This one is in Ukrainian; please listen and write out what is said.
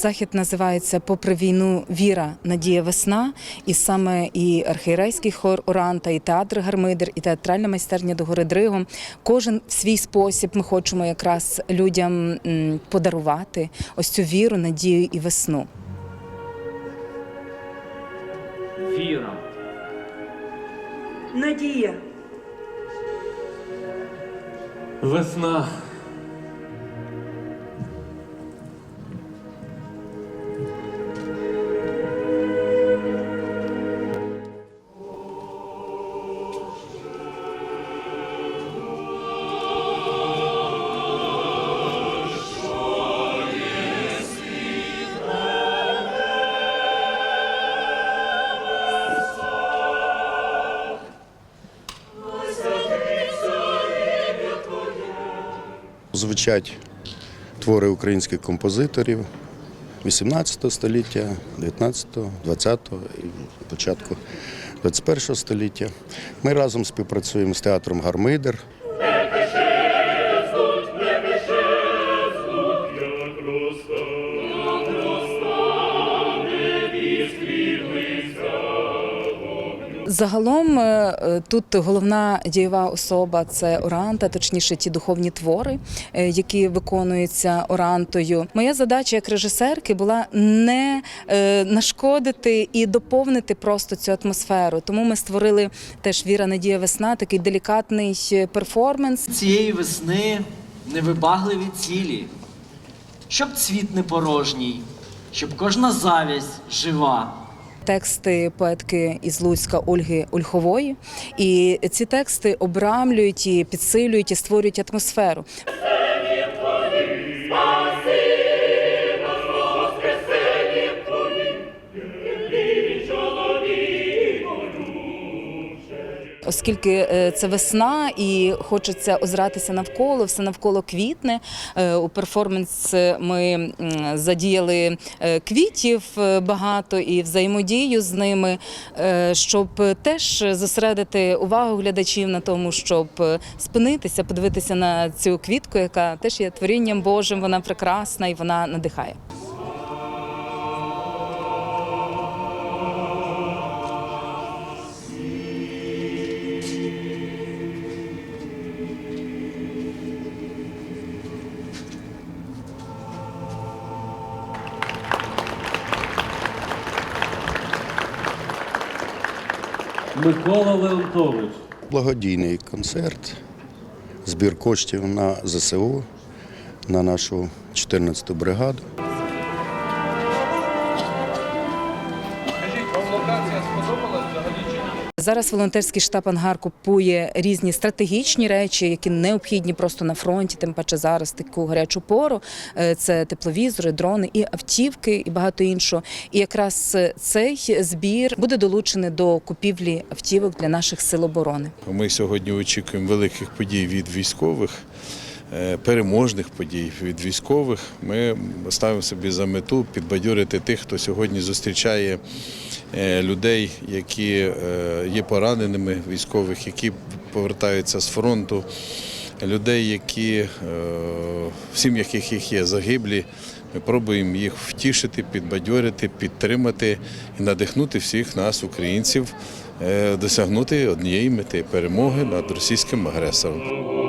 Захід називається Попри війну віра, надія, весна. І саме і архієрейський хор Оранта, і театр Гармидер, і театральна майстерня до гори Дригом. Кожен в свій спосіб ми хочемо якраз людям подарувати ось цю віру, надію і весну. Віра. Надія. Весна. Звучать твори українських композиторів 18 століття, 19, 20 і початку 21 століття. Ми разом співпрацюємо з театром Гармидер. Загалом е, е, тут головна дієва особа це оранта, точніше, ті духовні твори, е, які виконуються орантою. Моя задача як режисерки була не нашкодити і доповнити просто цю атмосферу. Тому ми створили теж Віра, Надія, Весна, такий делікатний перформанс. Цієї весни невибагливі цілі, щоб цвіт не порожній, щоб кожна завість жива. Тексти поетки із Луцька Ольги Ольхової, і ці тексти обрамлюють і підсилюють і створюють атмосферу. Оскільки е, це весна і хочеться озиратися навколо, все навколо квітне. Е, У перформанс ми задіяли е, квітів багато і взаємодію з ними, щоб теж зосередити увагу глядачів на тому, щоб спинитися, подивитися на цю квітку, яка теж є творінням Божим. Вона прекрасна і вона надихає. Микола Леонтович. Благодійний концерт, збір коштів на ЗСУ, на нашу 14-ту бригаду. Зараз волонтерський штаб Ангар купує різні стратегічні речі, які необхідні просто на фронті, тим паче зараз таку гарячу пору. Е, Це тепловізори, дрони і автівки, і багато іншого. І якраз цей збір буде долучений до купівлі автівок для наших сил оборони. Ми сьогодні очікуємо великих подій від військових, е, переможних подій від військових. Ми ставимо собі за мету підбадьорити тих, хто сьогодні зустрічає е, людей, які е, є пораненими військових, які повертаються з фронту, людей, які е, в сім'ях яких є загиблі. Ми пробуємо їх втішити, підбадьорити, підтримати і надихнути всіх нас, українців, е, досягнути однієї мети перемоги над російським агресором.